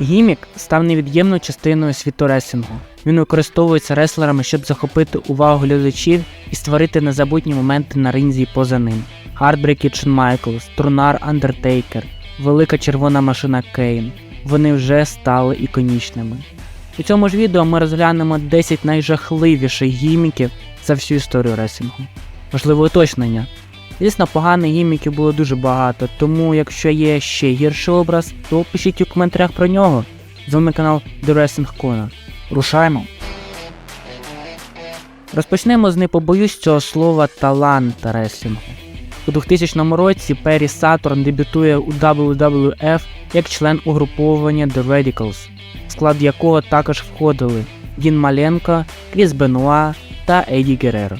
Гімік став невід'ємною частиною світу ресінгу. Він використовується реслерами, щоб захопити увагу глядачів і створити незабутні моменти на ринзі поза ним. Хардбрейк Шон Майклс, Трунар Андертейкер, Велика червона машина Кейн. Вони вже стали іконічними. У цьому ж відео ми розглянемо 10 найжахливіших гіміків за всю історію ресінгу. Важливе уточнення. Звісно, поганих гіміків було дуже багато, тому якщо є ще гірший образ, то пишіть у коментарях про нього. З вами канал The Wrestling Corner. Рушаємо. Розпочнемо з не побоюсь цього слова таланта реслінгу. У 2000 році Перрі Сатурн дебютує у WWF як член угруповання The Radicals, склад якого також входили Дін Маленко, Кріс Бенуа та Еді Гереро.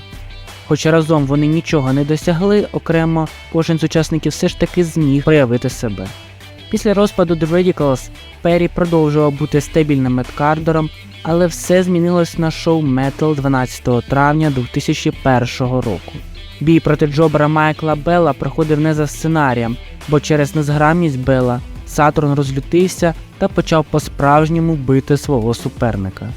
Хоча разом вони нічого не досягли, окремо кожен з учасників все ж таки зміг проявити себе. Після розпаду The Radicals Перрі продовжував бути стабільним медкардером, але все змінилось на шоу Metal 12 травня 2001 року. Бій проти Джобера Майкла Белла проходив не за сценарієм, бо через незграмність Белла Сатурн розлютився та почав по-справжньому бити свого суперника.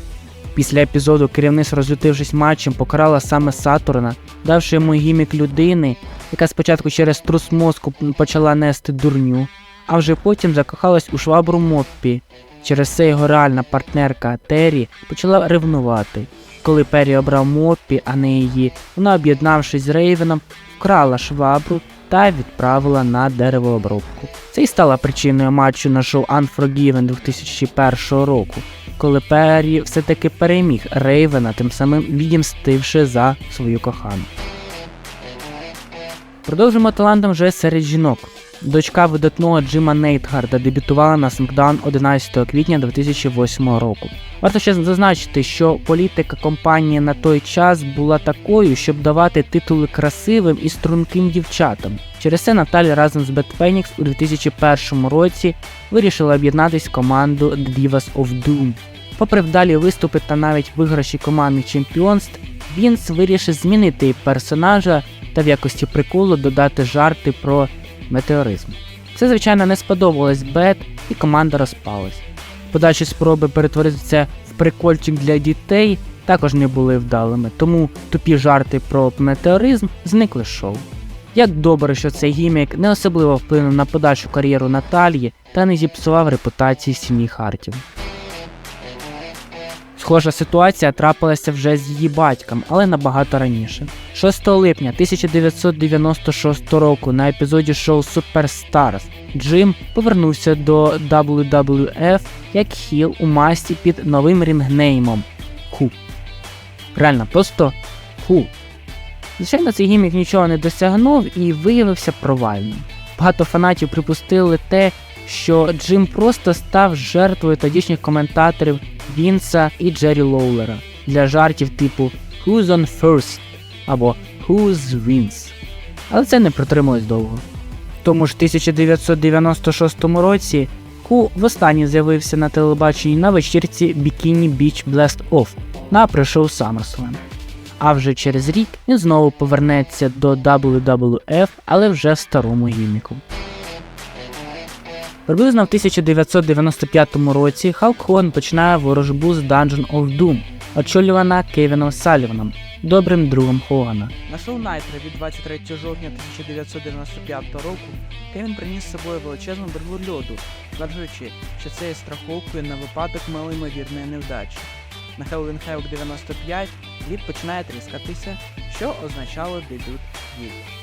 Після епізоду керівництво, розлютившись матчем, покарала саме Сатурна, давши йому гімік людини, яка спочатку через трус мозку почала нести дурню, а вже потім закохалась у швабру Моппі. Через це його реальна партнерка Террі почала ревнувати. Коли Перрі обрав Моппі, а не її, вона, об'єднавшись з Рейвеном, вкрала швабру та відправила на деревообробку. Це й стало причиною матчу на шоу Unforgiven 2001 року, коли Перрі все-таки переміг Рейвена, тим самим відімстивши за свою кохану. Продовжимо талантом вже серед жінок. Дочка видатного Джима Нейтгарда дебютувала на SmackDown 11 квітня 2008 року. Варто ще зазначити, що політика компанії на той час була такою, щоб давати титули красивим і струнким дівчатам. Через це Наталя разом з Бет Фенікс у 2001 році вирішила об'єднатись в команду The Divas of Doom. Попри вдалі виступи та навіть виграші командних чемпіонств, Вінс вирішив змінити персонажа та в якості приколу додати жарти про метеоризм. Це, звичайно, не сподобалось Бет, і команда розпалась. Подальші спроби перетворити це в прикольчик для дітей також не були вдалими, тому тупі жарти про метеоризм зникли з шоу. Як добре, що цей гімік не особливо вплинув на подальшу кар'єру Наталії та не зіпсував репутації сім'ї Хартів. Схожа ситуація трапилася вже з її батьком, але набагато раніше. 6 липня 1996 року на епізоді шоу Superstars Джим повернувся до WWF як хіл у масті під новим рінгнеймом Ху. Реально, просто Ху. Звичайно, цей гімік нічого не досягнув і виявився провальним. Багато фанатів припустили те, що Джим просто став жертвою тодішніх коментаторів Вінса і Джері Лоулера для жартів типу Who's on first або Who's wins. Але це не протрималось довго. Тому ж 1996 році Ку востаннє з'явився на телебаченні на вечірці Bikini Beach Blast Off на пришоу SummerSlam. А вже через рік він знову повернеться до WWF, але вже в старому гіміку. Приблизно в 1995 році Халк Хоган починає ворожбу з Dungeon of Doom, очолювана Кевіном Саліваном, добрим другом Хогана. На шоу Найтра від 23 жовтня 1995 року Кевін приніс з собою величезну берлу льоду, стверджуючи, що це є страховкою на випадок малоймовірної невдачі. На Halloween Havoc 95 лід починає тріскатися, що означало дебют Віль.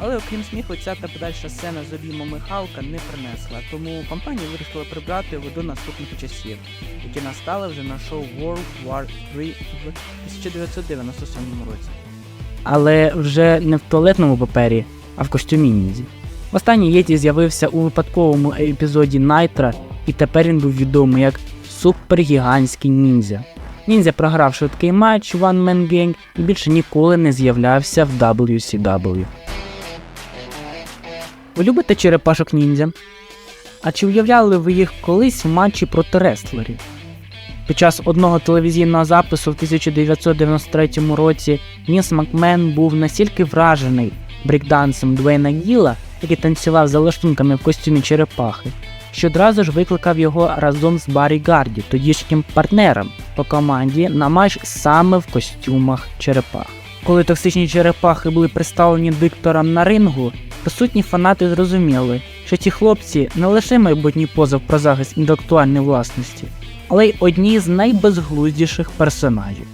Але окрім сміху, ця та подальша сцена з обіймами Халка не принесла, тому компанія вирішила прибрати його до наступних часів, які настали вже на шоу World War 3 в 1997 році. Але вже не в туалетному папері, а в костюмі ніндзі. Останній Єті з'явився у випадковому епізоді Найтра, і тепер він був відомий як супергігантський ніндзя. Ніндзя програв швидкий матч One Man Gang і більше ніколи не з'являвся в WCW. Ви любите черепашок ніндзя? А чи уявляли ви їх колись в матчі проти рестлерів? Під час одного телевізійного запису в 1993 році Ніс Макмен був настільки вражений брейкдансом Дуейна Гіла, який танцював за лаштунками в костюмі черепахи, що одразу ж викликав його разом з Баррі Гарді, тодішнім партнером по команді на матч саме в костюмах черепах. Коли токсичні черепахи були представлені диктором на рингу, присутні фанати зрозуміли, що ці хлопці не лише майбутній позов про захист інтелектуальної власності, але й одні з найбезглуздіших персонажів.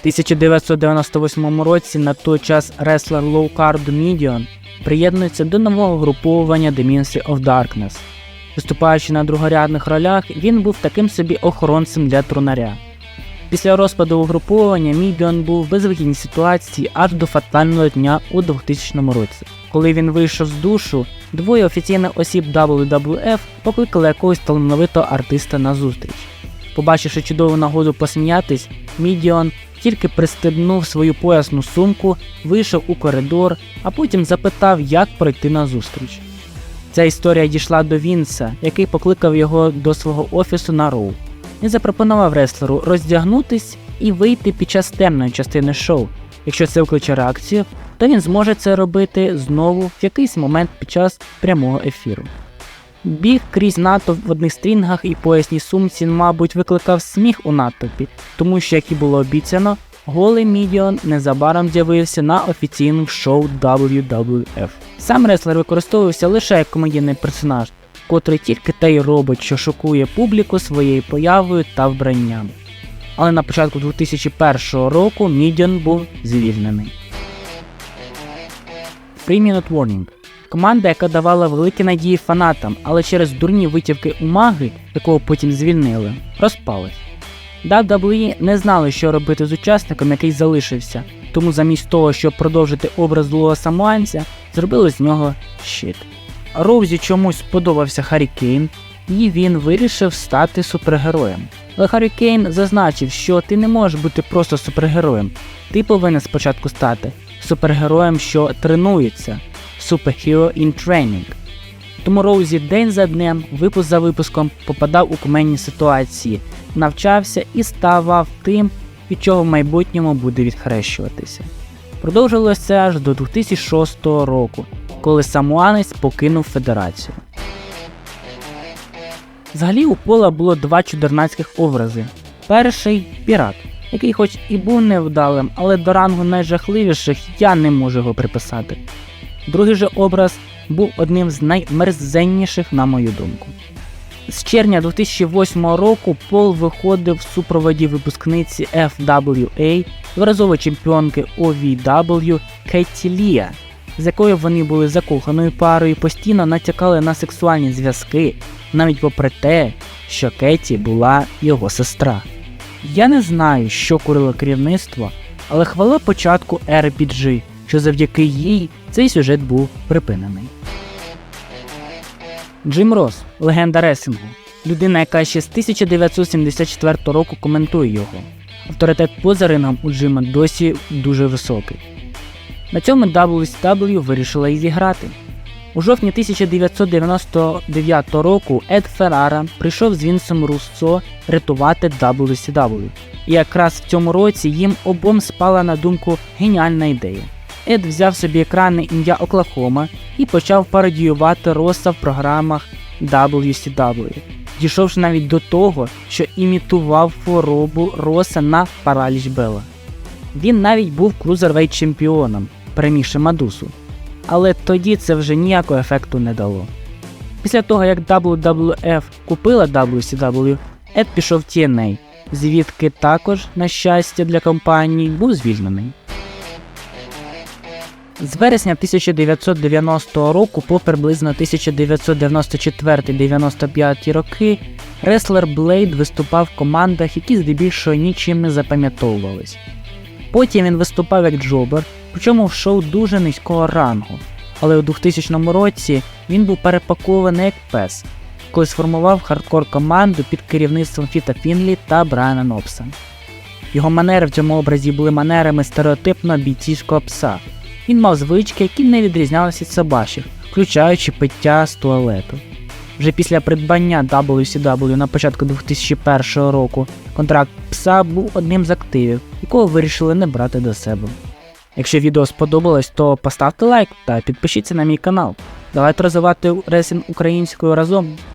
1998 році на той час реслер Card Dominion приєднується до нового груповування The Ministry of Darkness. Виступаючи на другорядних ролях, він був таким собі охоронцем для трунаря. Після розпаду угруповання Мідіон був в безвихідній ситуації аж до фатального дня у 2000 році. Коли він вийшов з душу, двоє офіційних осіб WWF покликали якогось талановитого артиста на зустріч. Побачивши чудову нагоду посміятись, Мідіон тільки пристебнув свою поясну сумку, вийшов у коридор, а потім запитав, як пройти на зустріч. Ця історія дійшла до Вінса, який покликав його до свого офісу на роу. Він запропонував реслеру роздягнутись і вийти під час темної частини шоу. Якщо це викличе реакцію, то він зможе це робити знову в якийсь момент під час прямого ефіру. Біг крізь натовп в одних стрінгах і поясній сумці, мабуть, викликав сміх у натовпі, тому що, як і було обіцяно, голий Мідіон незабаром з'явився на офіційному шоу WWF. Сам реслер використовувався лише як комедійний персонаж, котрий тільки те й робить, що шокує публіку своєю появою та вбранням. Але на початку 2001 року Мідіон був звільнений. Free Minute Warning Команда, яка давала великі надії фанатам, але через дурні витівки у маги, якого потім звільнили, розпалась. WWE не знали, що робити з учасником, який залишився, тому замість того, щоб продовжити образ злого самуанця, зробили з нього щит. Роузі чомусь сподобався Харі Кейн, і він вирішив стати супергероєм. Але Харі Кейн зазначив, що ти не можеш бути просто супергероєм, ти повинен спочатку стати супергероєм, що тренується. Superhero in Training. Тому Роузі день за днем, випуск за випуском попадав у куменні ситуації, навчався і ставав тим, від чого в майбутньому буде відхрещуватися. Продовжилося аж до 2006 року, коли самуанець покинув федерацію. Взагалі у Пола було два чудернацьких образи. Перший пірат, який хоч і був невдалим, але до рангу найжахливіших я не можу його приписати. Другий же образ був одним з наймерзенніших, на мою думку. З червня 2008 року Пол виходив в супроводі випускниці FWA, дворазової чемпіонки OVW Кетті Лія, з якою вони були закоханою парою постійно натякали на сексуальні зв'язки, навіть попри те, що Кетті була його сестра. Я не знаю, що курило керівництво, але хвала початку RPG, що завдяки їй цей сюжет був припинений. Джим Рос, легенда ресингу, людина, яка ще з 1974 року коментує його. Авторитет поза рингом у Джима досі дуже високий. На цьому WCW вирішила і зіграти. У жовтні 1999 року Ед Феррара прийшов з Вінсом Руссо рятувати WCW. І якраз в цьому році їм обом спала на думку геніальна ідея. Ед взяв собі екранне ім'я Оклахома і почав пародіювати Роса в програмах WCW, дійшовши навіть до того, що імітував хворобу Роса на параліч Бела. Він навіть був крузервейт чемпіоном, перемігши Мадусу. Але тоді це вже ніякого ефекту не дало. Після того, як WWF купила WCW, Ед пішов в TNA, звідки також, на щастя для компанії, був звільнений. З вересня 1990 року по приблизно 1994-95 роки реслер Блейд виступав в командах, які здебільшого нічим не запам'ятовувались. Потім він виступав як джобер, причому в шоу дуже низького рангу. Але у 2000 році він був перепакований як пес, коли сформував хардкор команду під керівництвом Фіта Фінлі та Брайана Нопса. Його манери в цьому образі були манерами стереотипного бійцівського пса. Він мав звички, які не відрізнялися від собачих, включаючи пиття з туалету. Вже після придбання WCW на початку 2001 року контракт пса був одним з активів, якого вирішили не брати до себе. Якщо відео сподобалось, то поставте лайк та підпишіться на мій канал. Давайте розвивати ресін українською разом.